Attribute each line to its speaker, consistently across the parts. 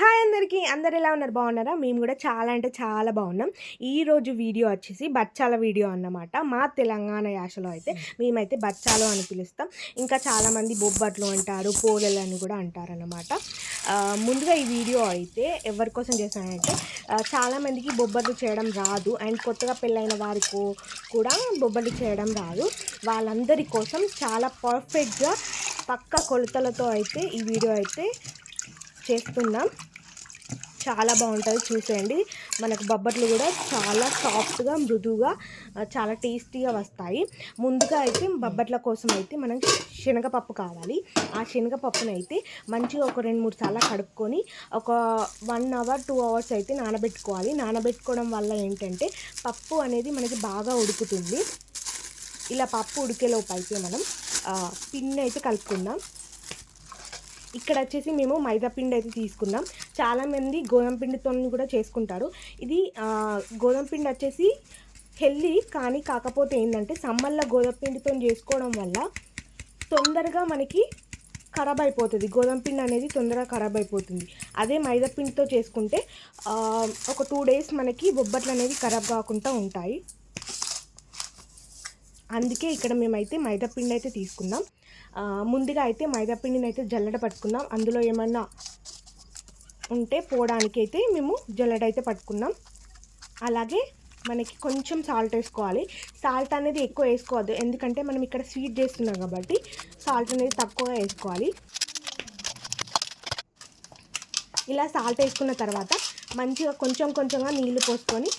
Speaker 1: Hi అందరికీ. అందరు ఎలా ఉన్నారు? బాగున్నారా? మేము కూడా చాలా అంటే చాలా బాగున్నాం. ఈరోజు వీడియో వచ్చేసి బచ్చాల వీడియో అన్నమాట. మా తెలంగాణ యాసలో అయితే మేమైతే బచ్చాలు అని పిలుస్తాం. ఇంకా చాలామంది బొబ్బట్లు అంటారు పోలెలు అని కూడా అంటారన్నమాట. ముందుగా ఈ వీడియో అయితే ఎవరి కోసం చేశానంటే చాలామందికి బొబ్బట్లు చేయడం రాదు. అండ్ కొత్తగా పెళ్ళైన వారికి కూడా బొబ్బట్లు చేయడం రాదు. వాళ్ళందరి కోసం చాలా పర్ఫెక్ట్గా పక్క కొలతలతో అయితే ఈ వీడియో అయితే చేస్తున్నాం చాలా బాగుంటుంది చూసేయండి. మనకు బొబ్బట్లు కూడా చాలా సాఫ్ట్గా మృదువుగా చాలా టేస్టీగా వస్తాయి. ముందుగా అయితే బొబ్బట్ల కోసం అయితే మనం శనగపప్పు కావాలి. ఆ శనగపప్పును అయితే మంచిగా ఒక రెండు మూడు సార్లు కడుక్కొని ఒక వన్ అవర్ టూ అవర్స్ అయితే నానబెట్టుకోవాలి. నానబెట్టుకోవడం వల్ల ఏంటంటే పప్పు అనేది మనకి బాగా ఉడుకుతుంది. ఇలా పప్పు ఉడికేలోపు అయితే మనం ఆ, పిండి అయితే కలుపుకుందాం. ఇక్కడ వచ్చేసి మేము మైదా పిండి అయితే తీసుకున్నాం. చాలామంది గోధుమ పిండితో కూడా చేసుకుంటారు. ఇది గోధుమ పిండి వచ్చేసి హెల్దీ కానీ కాకపోతే ఏంటంటే సమ్మర్లో గోధుమ పిండితో చేసుకోవడం వల్ల తొందరగా మనకి ఖరాబ్ అయిపోతుంది. గోధుమ పిండి అనేది తొందరగా ఖరాబ్ అయిపోతుంది. అదే మైదా పిండితో చేసుకుంటే ఒక టూ డేస్ మనకి బొబ్బట్లు అనేది ఖరాబ్ కాకుండా ఉంటాయి. అందుకే ఇక్కడ మేమైతే మైదాపిండి అయితే తీసుకున్నాం ముందుగా అయితే మైదాపిండిని అయితే జల్లడ పట్టుకున్నాం అందులో ఏమన్నా ఉంటే పోవడానికి అయితే మేము జల్లడ అయితే పట్టుకున్నాం అలాగే మనకి కొంచెం సాల్ట్ వేసుకోవాలి. సాల్ట్ అనేది ఎక్కువ వేసుకోవద్దు. ఎందుకంటే మనం ఇక్కడ స్వీట్ చేస్తున్నాం కాబట్టి సాల్ట్ అనేది తక్కువగా వేసుకోవాలి. ఇలా సాల్ట్ వేసుకున్న తర్వాత మంచిగా కొంచెం కొంచెంగా నీళ్ళు పోసుకొని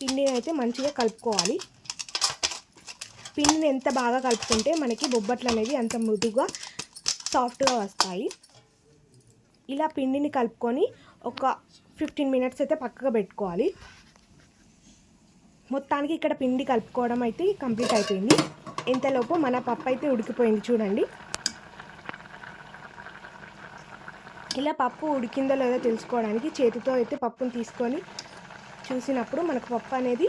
Speaker 1: పిండిని అయితే మంచిగా కలుపుకోవాలి. పిండిని ఎంత బాగా కలుపుకుంటే మనకి బొబ్బట్లు అనేవి అంత మృదుగా సాఫ్ట్గా వస్తాయి. ఇలా పిండిని కలుపుకొని ఒక ఫిఫ్టీన్ మినిట్స్ అయితే పక్కగా పెట్టుకోవాలి. మొత్తానికి ఇక్కడ పిండి కలుపుకోవడం అయితే కంప్లీట్ అయిపోయింది. ఇంతలోపు మన పప్పు అయితే ఉడికిపోయింది చూడండి. ఇలా పప్పు ఉడికిందో లేదో తెలుసుకోవడానికి చేతితో అయితే పప్పును తీసుకొని చూసినప్పుడు మనకు పప్పు అనేది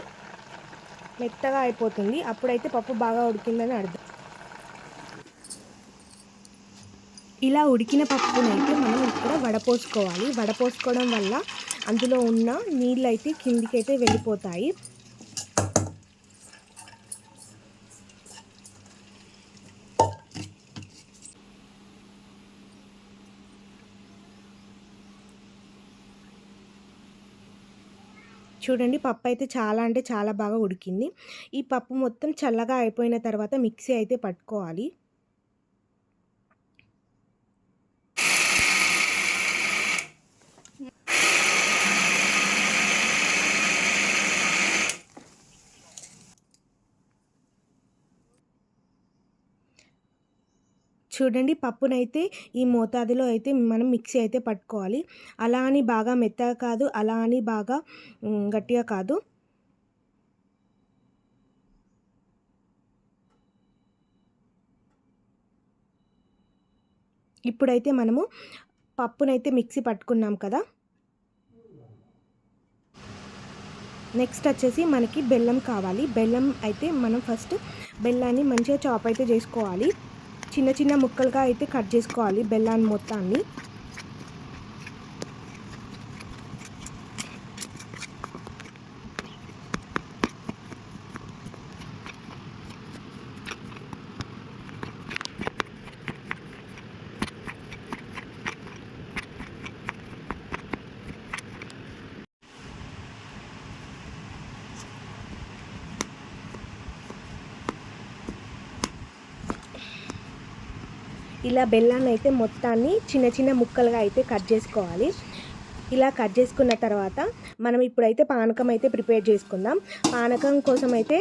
Speaker 1: మెత్తగా అయిపోతుంది. అప్పుడైతే పప్పు బాగా ఉడికిందని అర్థం. ఇలా ఉడికిన పప్పునైతే మనం ఇక్కడ వడపోసుకోవాలి. వడపోసుకోవడం వల్ల అందులో ఉన్న నీళ్ళు అయితే కిందికి అయితే వెళ్ళిపోతాయి. చూడండి పప్పు అయితే చాలా అంటే చాలా బాగా ఉడికింది. ఈ పప్పు మొత్తం చల్లగా అయిపోయిన తర్వాత మిక్సీ అయితే పట్టుకోవాలి. చూడండి పప్పునైతే ఈ మోతాదులో అయితే మనం మిక్సీ అయితే పట్టుకోవాలి. అలా అని బాగా మెత్తగా కాదు అలా అని బాగా గట్టిగా కాదు. ఇప్పుడైతే మనము పప్పునైతే మిక్సీ పట్టుకున్నాం కదా. నెక్స్ట్ వచ్చేసి మనకి బెల్లం కావాలి. బెల్లం అయితే మనం ఫస్ట్ బెల్లాన్ని మంచిగా చాప్ అయితే చేసుకోవాలి. చిన్న చిన్న ముక్కలుగా అయితే కట్ చేసుకోవాలి బెల్లాన్ని మొత్తాన్ని. ఇలా బెల్లాన్ని అయితే మొత్తాన్ని చిన్న చిన్న ముక్కలుగా అయితే కట్ చేసుకోవాలి. ఇలా కట్ చేసుకున్న తర్వాత మనం ఇప్పుడైతే పానకం అయితే ప్రిపేర్ చేసుకుందాం. పానకం కోసం అయితే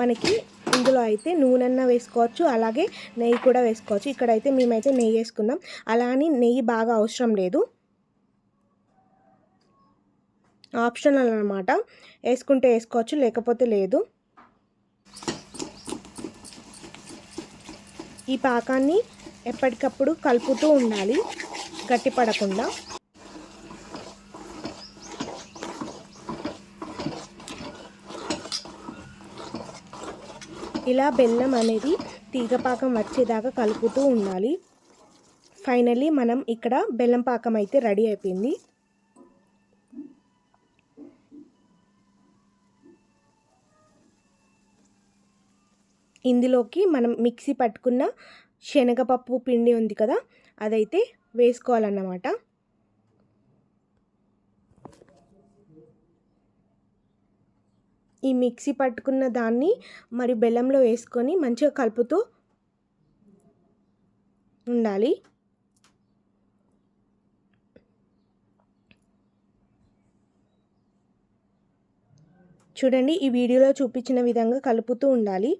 Speaker 1: మనకి ఇందులో అయితే నూనెన్న వేసుకోవచ్చు అలాగే నెయ్యి కూడా వేసుకోవచ్చు. ఇక్కడైతే మేమైతే నెయ్యి వేసుకుందాం. అలా అని నెయ్యి బాగా అవసరం లేదు. ఆప్షనల్ అనమాట వేసుకుంటే వేసుకోవచ్చు లేకపోతే లేదు. ఈ పాకాన్ని ఎప్పటికప్పుడు కలుపుతూ ఉండాలి. గట్టిపడకుండా ఇలా బెల్లం అనేది తీగపాకం వచ్చేదాకా కలుపుతూ ఉండాలి. ఫైనల్లీ మనం ఇక్కడ బెల్లం పాకం అయితే రెడీ అయిపోయింది. ఇందులోకి మనం మిక్సీ పట్టుకున్న శనగపప్పు పిండి ఉంది కదా అదైతే వేసుకోవాలన్నమాట. ఈ మిక్సీ పట్టుకున్న దాన్ని మరి బెల్లంలో వేసుకొని మంచిగా కలుపుతూ ఉండాలి. చూడండి ఈ వీడియోలో చూపించిన విధంగా కలుపుతూ ఉండాలి.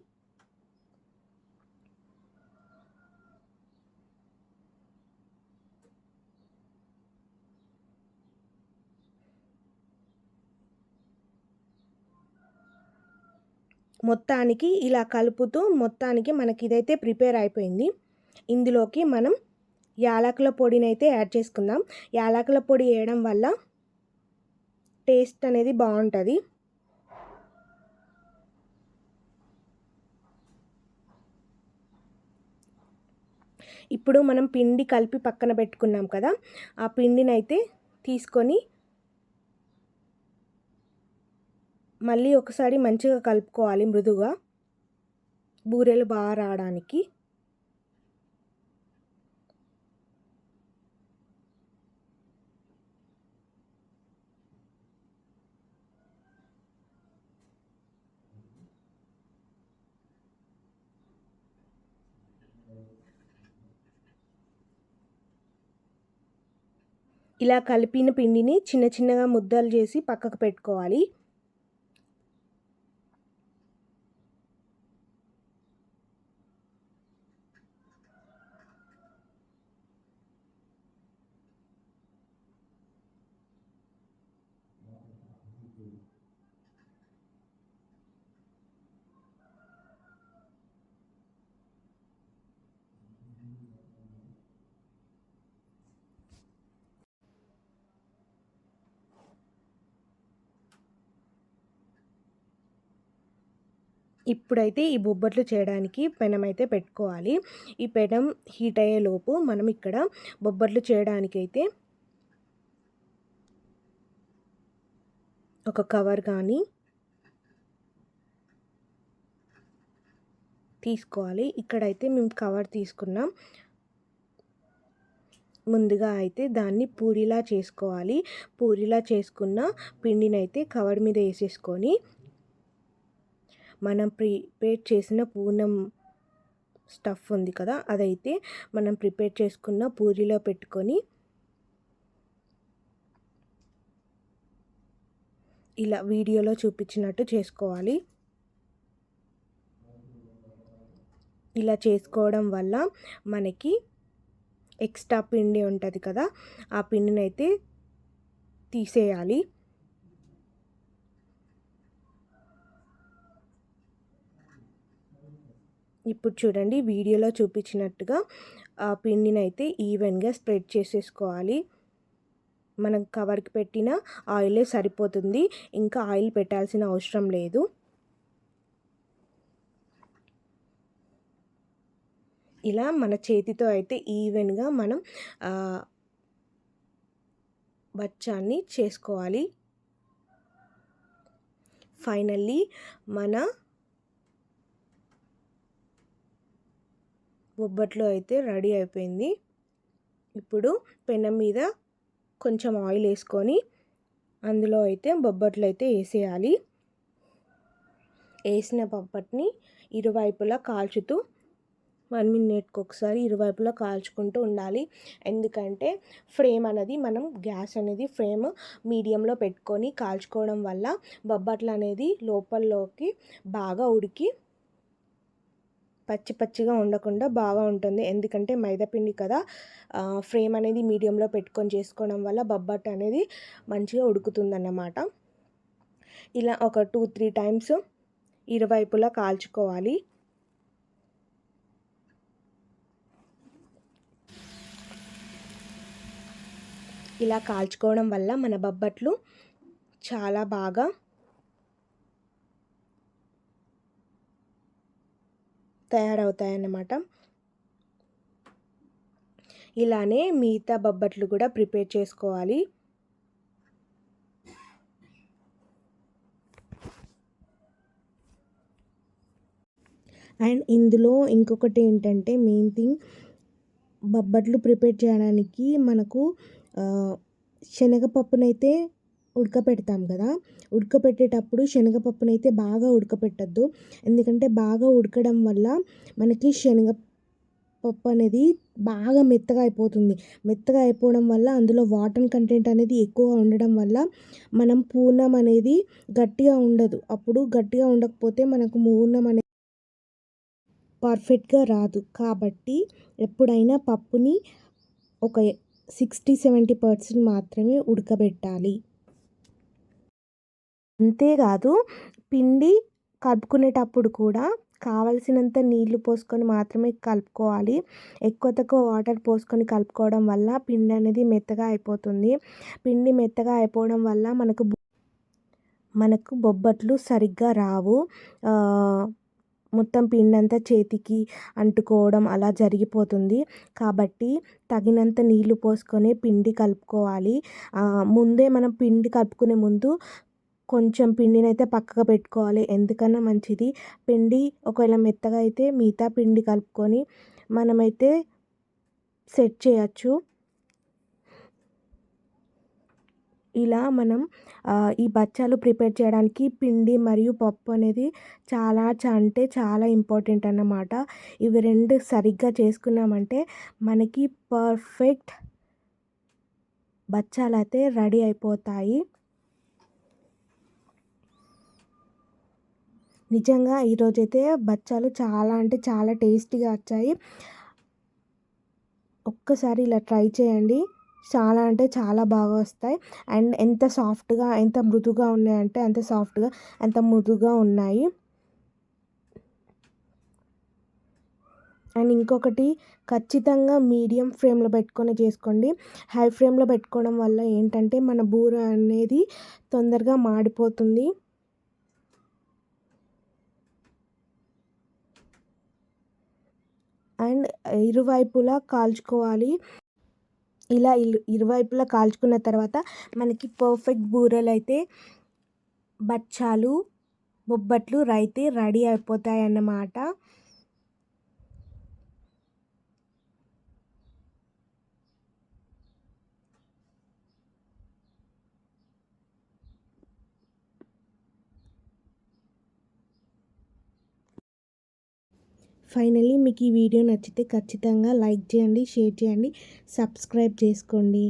Speaker 1: మొత్తానికి ఇలా కలుపుతూ మొత్తానికి మనకి ఇదైతే ప్రిపేర్ అయిపోయింది. ఇందులోకి మనం యాలకుల పొడిని అయితే యాడ్ చేసుకుందాం. యాలకుల పొడి వేయడం వల్ల టేస్ట్ అనేది బాగుంటుంది. ఇప్పుడు మనం పిండి కలిపి పక్కన పెట్టుకున్నాం కదా ఆ పిండినైతే తీసుకొని మళ్ళీ ఒకసారి మంచిగా కలుపుకోవాలి మృదుగా. బూరెలు బాగా రావడానికి. ఇలా కలిపిన పిండిని చిన్న చిన్నగా ముద్దలు చేసి పక్కకు పెట్టుకోవాలి. ఇప్పుడైతే ఈ బొబ్బట్లు చేయడానికి పెనం అయితే పెట్టుకోవాలి. ఈ పెనం హీట్ అయ్యే లోపు మనం ఇక్కడ బొబ్బట్లు చేయడానికైతే ఒక కవర్ కానీ తీసుకోవాలి. ఇక్కడైతే మేము కవర్ తీసుకున్నాం. ముందుగా అయితే దాన్ని పూరిలా చేసుకోవాలి. పూరిలా చేసుకున్న పిండిని అయితే కవర్ మీద వేసేసుకొని మనం ప్రిపేర్ చేసిన పూర్ణం స్టఫ్ ఉంది కదా అదైతే మనం ప్రిపేర్ చేసుకున్న పూరిలో పెట్టుకొని ఇలా వీడియోలో చూపించినట్టు చేసుకోవాలి. ఇలా చేసుకోవడం వల్ల మనకి ఎక్స్ట్రా పిండి ఉంటుంది కదా ఆ పిండిని అయితే తీసేయాలి. ఇప్పుడు చూడండి వీడియోలో చూపించినట్టుగా ఆ పిండిని అయితే ఈవెన్గా స్ప్రెడ్ చేసేసుకోవాలి. మనం కవర్కి పెట్టిన ఆయిలే సరిపోతుంది. ఇంకా ఆయిల్ పెట్టాల్సిన అవసరం లేదు. ఇలా మన చేతితో అయితే ఈవెన్గా మనం బచ్చాన్ని చేసుకోవాలి. ఫైనల్లీ మన బొబ్బట్లు అయితే రెడీ అయిపోయింది. ఇప్పుడు పెనం మీద కొంచెం ఆయిల్ వేసుకొని అందులో అయితే బొబ్బట్లు అయితే వేసేయాలి. వేసిన బొబ్బట్ని ఇరువైపులా కాల్చుతూ వన్ మినిట్కి ఒకసారి ఇరువైపులా కాల్చుకుంటూ ఉండాలి. ఎందుకంటే ఫ్రేమ్ అనేది మనం గ్యాస్ అనేది ఫ్రేమ్ మీడియంలో పెట్టుకొని కాల్చుకోవడం వల్ల బొబ్బట్లు అనేది లోపల్లోకి బాగా ఉడికి పచ్చి పచ్చిగా ఉండకుండా బాగా ఉంటుంది. ఎందుకంటే మైదాపిండి కదా ఫ్రేమ్ అనేది మీడియంలో పెట్టుకొని చేసుకోవడం వల్ల బొబ్బట్ అనేది మంచిగా ఉడుకుతుందన్నమాట. ఇలా ఒక టూ త్రీ టైమ్స్ ఇరువైపులా కాల్చుకోవాలి. ఇలా కాల్చుకోవడం వల్ల మన బొబ్బట్లు చాలా బాగా తయారవుతాయన్నమాట. ఇలానే మిగతా బొబ్బట్లు కూడా ప్రిపేర్ చేసుకోవాలి. అండ్ ఇందులో ఇంకొకటి ఏంటంటే మెయిన్ థింగ్ బొబ్బట్లు ప్రిపేర్ చేయడానికి మనకు శనగపప్పునైతే ఉడకపెడతాం కదా. ఉడకపెట్టేటప్పుడు శనగపప్పునైతే బాగా ఉడకపెట్టద్దు. ఎందుకంటే బాగా ఉడకడం వల్ల మనకి శనగ పప్పు అనేది బాగా మెత్తగా అయిపోతుంది. మెత్తగా అయిపోవడం వల్ల అందులో వాటర్ కంటెంట్ అనేది ఎక్కువగా ఉండడం వల్ల మనం పూర్ణం అనేది గట్టిగా ఉండదు. అప్పుడు గట్టిగా ఉండకపోతే మనకు పూర్ణం అనేది పర్ఫెక్ట్గా రాదు. కాబట్టి ఎప్పుడైనా పప్పుని ఒక సిక్స్టీ సెవెంటీ పర్సెంట్ మాత్రమే ఉడకబెట్టాలి. అంతేకాదు పిండి కలుపుకునేటప్పుడు కూడా కావలసినంత నీళ్ళు పోసుకొని మాత్రమే కలుపుకోవాలి. ఎక్కువ తక్కువ వాటర్ పోసుకొని కలుపుకోవడం వల్ల పిండి అనేది మెత్తగా అయిపోతుంది. పిండి మెత్తగా అయిపోవడం వల్ల మనకు మనకు బొబ్బట్లు సరిగ్గా రావు. మొత్తం పిండి అంతా చేతికి అంటుకోవడం అలా జరిగిపోతుంది. కాబట్టి తగినంత నీళ్ళు పోసుకొని పిండి కలుపుకోవాలి. ముందే మనం పిండి కలుపుకునే ముందు కొంచెం పిండిని అయితే పక్కకు పెట్టుకోవాలి. ఎందుకన్నా మంచిది. పిండి ఒకవేళ మెత్తగా అయితే మిగతా పిండి కలుపుకొని మనమైతే సెట్ చేయొచ్చు. ఇలా మనం ఈ బచ్చాలు ప్రిపేర్ చేయడానికి పిండి మరియు పప్పు అనేది చాలా అంటే చాలా ఇంపార్టెంట్ అన్నమాట. ఇవి రెండు సరిగ్గా చేసుకున్నామంటే మనకి పర్ఫెక్ట్ బచ్చాలు అయితే రెడీ అయిపోతాయి. నిజంగా ఈరోజైతే బచ్చాలు చాలా అంటే చాలా టేస్టీగా వచ్చాయి. ఒక్కసారి ఇలా ట్రై చేయండి. చాలా అంటే చాలా బాగా వస్తాయి. అండ్ ఎంత సాఫ్ట్గా ఎంత మృదుగా ఉన్నాయంటే అంత సాఫ్ట్గా అంత మృదుగా ఉన్నాయి. అండ్ ఇంకొకటి ఖచ్చితంగా మీడియం ఫ్లేమ్లో పెట్టుకొని చేసుకోండి. హై ఫ్లేమ్లో పెట్టుకోవడం వల్ల ఏంటంటే మన బూర అనేది తొందరగా మాడిపోతుంది. అండ్ ఇరువైపులా కాల్చుకోవాలి. ఇలా ఇరు ఇరువైపులా కాల్చుకున్న తర్వాత మనకి పర్ఫెక్ట్ బూరెలు అయితే బచ్చాలు బొబ్బట్లు రైతే రెడీ అయిపోతాయి అన్నమాట ఫైనల్లీ మీకు ఈ వీడియో నచ్చితే ఖచ్చితంగా లైక్ చేయండి షేర్ చేయండి సబ్స్క్రైబ్ చేసుకోండి.